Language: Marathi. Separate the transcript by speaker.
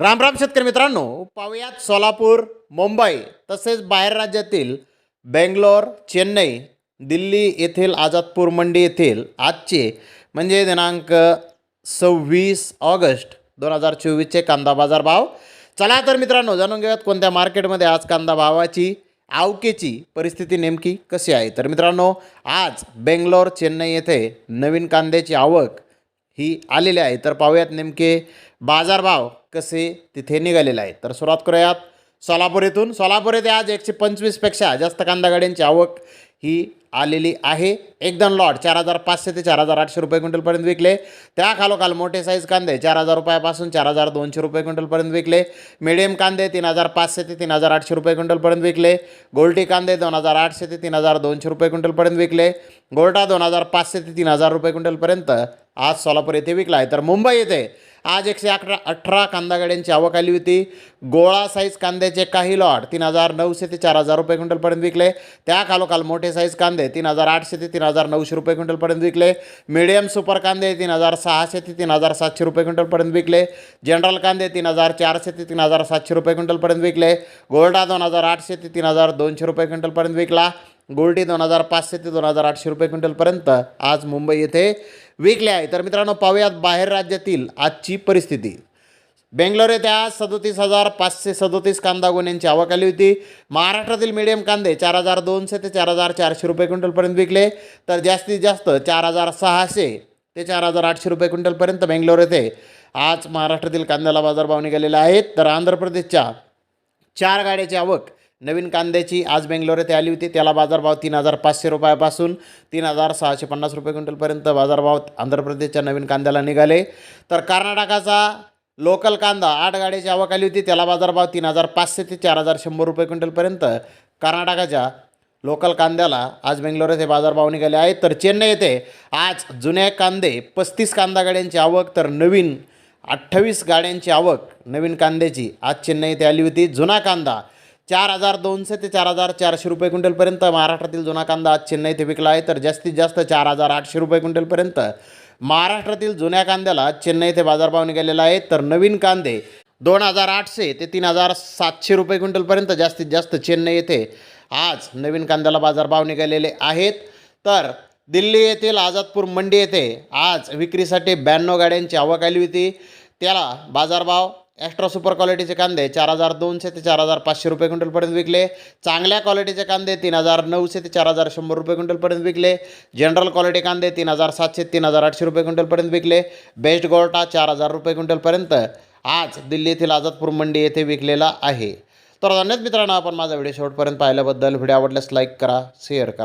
Speaker 1: राम राम शेतकरी मित्रांनो पाहुयात सोलापूर मुंबई तसेच बाहेर राज्यातील बेंगलोर चेन्नई दिल्ली येथील आझादपूर मंडी येथील आजचे म्हणजे दिनांक सव्वीस ऑगस्ट दोन हजार चोवीसचे कांदा बाजार भाव. चला तर मित्रांनो जाणून घेऊयात कोणत्या मार्केटमध्ये आज कांदा भावाची आवकेची परिस्थिती नेमकी कशी आहे. तर मित्रांनो आज बेंगलोर चेन्नई येथे नवीन कांद्याची आवक ही आलेली आहे. तर पाहूयात नेमके बाजारभाव कसे तिथे निघालेले आहेत. तर सुरुवात करूयात. सोलापूर येथून. सोलापूर येथे आज एकशे पंचवीसपेक्षा जास्त कांदा गाड्यांची आवक ही आलेली आहे. एकदम लॉट चार हजार पाचशे ते चार हजार आठशे रुपये क्विंटलपर्यंत विकले. त्या खालोखाल मोठे साईज कांदे चार हजार रुपयापासून चार हजार दोनशे रुपये क्विंटलपर्यंत विकले. मिडियम कांदे तीन हजार पाचशे ते तीन हजार आठशे रुपये क्विंटलपर्यंत विकले. गोल्टी कांदे दोन हजार आठशे ते तीन हजार दोनशे रुपये क्विंटलपर्यंत विकले. गोल्टा दोन हजार पाचशे ते तीन हजार रुपये क्विंटलपर्यंत आज सोलापूर येथे विकला आहे. तर मुंबई येथे आज एकशे अकरा अठरा कांदा गाड्यांची आवक आली होती. गोळा साईज कांद्याचे काही लॉट तीन हजार नऊशे ते चार हजार रुपये क्विंटलपर्यंत विकले. त्या खालोखाल मोठे साईज कांदे तीन हजार आठशे ते तीन हजार नऊशे रुपये क्विंटलपर्यंत विकले. मिडियम सुपर कांदे तीन हजार सहाशे ते तीन हजार सातशे रुपये क्विंटलपर्यंत विकले. जनरल कांदे तीन हजार चारशे ते तीन हजार सातशे रुपये क्विंटलपर्यंत विकले. गोल्डा दोन हजार आठशे ते तीन हजार दोनशे रुपये क्विंटलपर्यंत विकला. गोल्डी दोन हजार पाचशे ते दोन हजार आठशे रुपये क्विंटलपर्यंत आज मुंबई येथे विकले आहे तर मित्रांनो पाहूयात बाहेर राज्यातील आजची परिस्थिती. बेंगलोर येथे आज सदोतीस हजार पाचशे सदोतीस कांदा गुन्ह्यांची आवक आली होती. महाराष्ट्रातील मीडियम कांदे चार हजार दोनशे ते चार हजार चारशे रुपये क्विंटलपर्यंत विकले. तर जास्तीत जास्त चार हजार सहाशे ते चार हजार आठशे रुपये क्विंटलपर्यंत बेंगलोर येथे आज महाराष्ट्रातील कांद्याला बाजारभाव निघालेले आहेत. तर आंध्र प्रदेशच्या चार गाड्याची आवक नवीन कांद्याची आज बेंगलोर येथे आली होती. त्याला बाजारभाव तीन हजार पाचशे रुपयापासून तीन हजार सहाशे पन्नास रुपये क्विंटलपर्यंत बाजारभाव आंध्र प्रदेशच्या नवीन कांद्याला निघाले. तर कर्नाटकाचा लोकल कांदा आठ गाड्याची आवक आली होती. त्याला बाजारभाव तीन हजार पाचशे ते चार हजार शंभर रुपये क्विंटलपर्यंत कर्नाटकाच्या लोकल कांद्याला आज बेंगलोर येथे बाजारभाव निघाले आहेत. तर चेन्नई येथे आज जुन्या कांदे पस्तीस कांदा गाड्यांची आवक तर नवीन अठ्ठावीस गाड्यांची आवक नवीन कांद्याची आज चेन्नई येथे आली होती. जुना कांदा चार हजार दोनशे ते चार हजार चारशे रुपये क्विंटलपर्यंत महाराष्ट्रातील जुना कांदा आज चेन्नई येथे विकला आहे. तर जास्तीत जास्त चार हजार आठशे रुपये क्विंटलपर्यंत महाराष्ट्रातील जुन्या कांद्याला चेन्नई येथे बाजारभाव निघालेला आहे. तर नवीन कांदे दोन हजार आठशे ते तीन हजार सातशे रुपये क्विंटलपर्यंत जास्तीत जास्त चेन्नई येथे आज नवीन कांद्याला बाजारभाव निघालेले आहेत. तर दिल्ली येथील आझादपूर मंडी येथे आज विक्रीसाठी ब्याण्णव गाड्यांची आवक आली होती. त्याला बाजारभाव ॲस्ट्रा सुपर क्वालिटीचे कांदे चार हजार दोनशे ते चार हजार पाचशे रुपये क्विंटलपर्यंत विकले. चांगल्या क्वालिटीचे कांदे तीन हजार नऊशे ते चार हजार शंभर रुपये क्विंटलपर्यंत विकले. जनरल क्वालिटी कांदे तीन हजार सातशे तीन हजार आठशे रुपये क्विंटलपर्यंत विकले. बेस्ट गोल्टा चार हजार रुपये क्विंटलपर्यंत आज दिल्ली येथील आझादपूर मंडी येथे विकलेला आहे. तर धन्यवाद मित्रांनो आपण माझा व्हिडिओ शेवटपर्यंत पाहिल्याबद्दल. व्हिडिओ आवडल्यास लाईक करा शेअर करा.